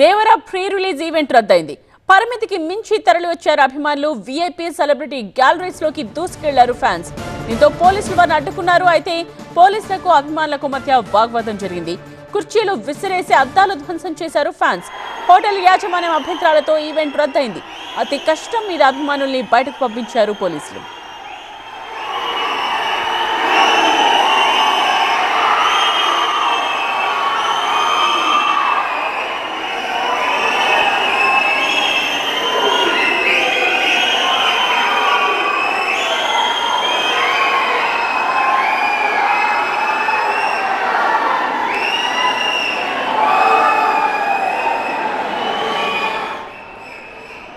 దేవర pre release event రద్దయింది. పరిమితికి మించి తరలి వచ్చారు అభిమానులు. వీఐపీ సెలబ్రిటీ గ్యాలరీస్లోకి దూసుకెళ్ళారు ఫ్యాన్స్. దీంతో పోలీసులు వారిని అడ్డుకున్నారు. అయితే పోలీసులకు అభిమానులకు మధ్య వాగ్వాదం జరిగింది. కుర్చీలు విసిరేసి అద్దాలు ధ్వంసం చేశారు ఫ్యాన్స్. హోటల్ యాజమాన్యం అభ్యంతరాలతో ఈవెంట్ రద్దయింది. అతి కష్టం మీద అభిమానుల్ని బయటకు పంపించారు పోలీసులు.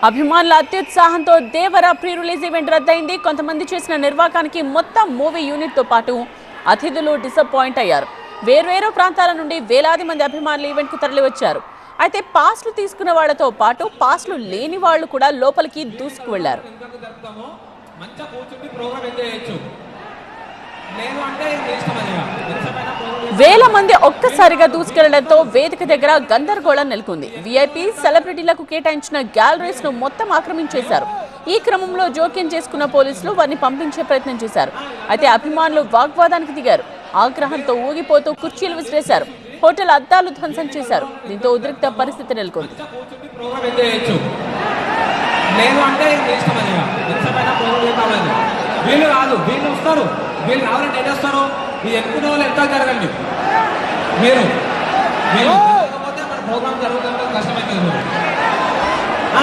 అభిమానుల అత్యుత్సాహంతో దేవర ప్రీ రిలీజ్ ఈవెంట్ రద్దయింది. కొంతమంది చేసిన నిర్వాకానికి మొత్తం మూవీ యూనిట్తో పాటు అతిథులు డిసప్పాయింట్ అయ్యారు. వేర్వేరు ప్రాంతాల నుండి వేలాది మంది అభిమానులు ఈవెంట్కు తరలివచ్చారు. అయితే పాస్లు తీసుకున్న వాళ్ళతో పాటు పాస్లు లేని వాళ్ళు కూడా లోపలికి దూసుకు వెళ్ళారు వేల మంది ఒక్కసారిగా దూసుకెళ్ళడంతో వేదిక దగ్గర గందరగోళం నెలకొంది. వీఐపీ సెలబ్రిటీలకు కేటాయించిన గ్యాలరీస్ను మొత్తం ఆక్రమించేశారు. ఈ క్రమంలో జోక్యం చేసుకున్న పోలీసులు వారిని పంపించే ప్రయత్నం చేశారు. అయితే అభిమానులు వాగ్వాదానికి దిగారు. ఆగ్రహంతో ఊగిపోతూ కుర్చీలు విసిరేశారు. హోటల్ అద్దాలు ధ్వంసం చేశారు. దీంతో ఉద్రిక్త పరిస్థితి నెలకొంది. లేదు అంటే వీళ్ళు రాదు. వీళ్ళు వస్తారు. వీళ్ళు రావాలంటే ఏం చేస్తారు ఎక్కువ వాళ్ళు ఎంత జరగండి? మీరు మీరు జరగకపోతే మన ప్రోగ్రామ్ మరి.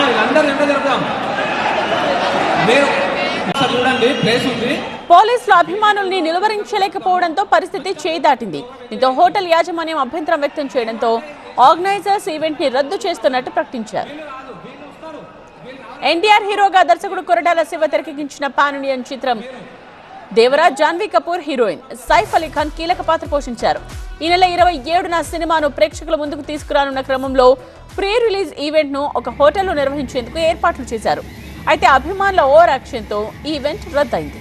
వీళ్ళందరూ ఎంత జరుపుదాం. మీరు ఒకసారి చూడండి ప్లేస్ ఉంది. పోలీసులు అభిమానుల్ని నిలువరించలేకపోవడంతో పరిస్థితి చేయి దాటింది. దీంతో హోటల్ యాజమాన్యం అభ్యంతరం వ్యక్తం చేయడంతో ఆర్గనైజర్స్ ఈవెంట్ని రద్దు చేస్తున్నట్టు ప్రకటించారు. ఎన్టీఆర్ హీరోగా దర్శకుడు కొరటాల శివ తెరకెక్కించిన పాన్ ఇండియన్ చిత్రం దేవరాజ్ జాన్వీ కపూర్ హీరోయిన్ సైఫ్ అలీ ఖాన్ కీలక పాత్ర పోషించారు. ఈ నెల ఇరవై ఏడున సినిమాను ప్రేక్షకుల ముందుకు తీసుకురానున్న క్రమంలో ప్రీ రిలీజ్ ఈవెంట్ను ఒక హోటల్లో నిర్వహించేందుకు ఏర్పాట్లు చేశారు. అయితే అభిమానుల ఓవర్ యాక్షన్తో ఈవెంట్ రద్దయింది.